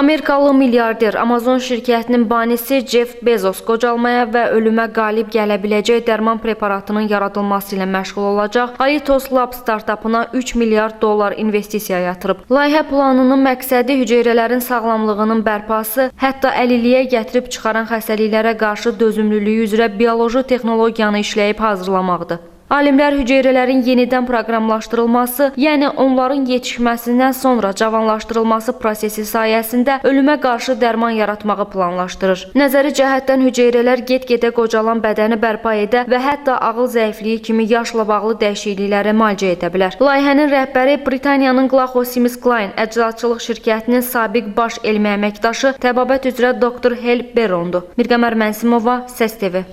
Amerikalı milyarder Amazon şirkətinin banisi Jeff Bezos qocalmaya və ölümə qalib gələ biləcək dərman preparatının yaradılması ilə məşğul olacaq. Alitos Lab startapına 3 milyard dollar investisiya yatırıb. Layihə planının məqsədi hüceyrələrin sağlamlığının bərpası, hətta əlilliyə gətirib çıxaran xəstəliklərə qarşı dözümlülüyü üzrə bioloji texnologiyanı işləyib hazırlamaqdır. Alimlər hüceyrələrin yenidən proqramlaşdırılması, yəni onların yetişməsindən sonra cavanlaşdırılması prosesi sayəsində ölümə qarşı dərman yaratmağı planlaşdırır. Nəzəri cəhətdən hüceyrələr get-gedə qocalan bədəni bərpa edə və hətta ağıl zəifliyi kimi yaşla bağlı dəyişikliklərə müalicə edə bilər. Layihənin rəhbəri Britaniyanın GlaxoSmithKline əczaçılıq şirkətinin sabiq baş elmi əməkdaşı təbabət üzrə doktor Hel Berondur. Mirqəmər Mənsimova, Səs TV.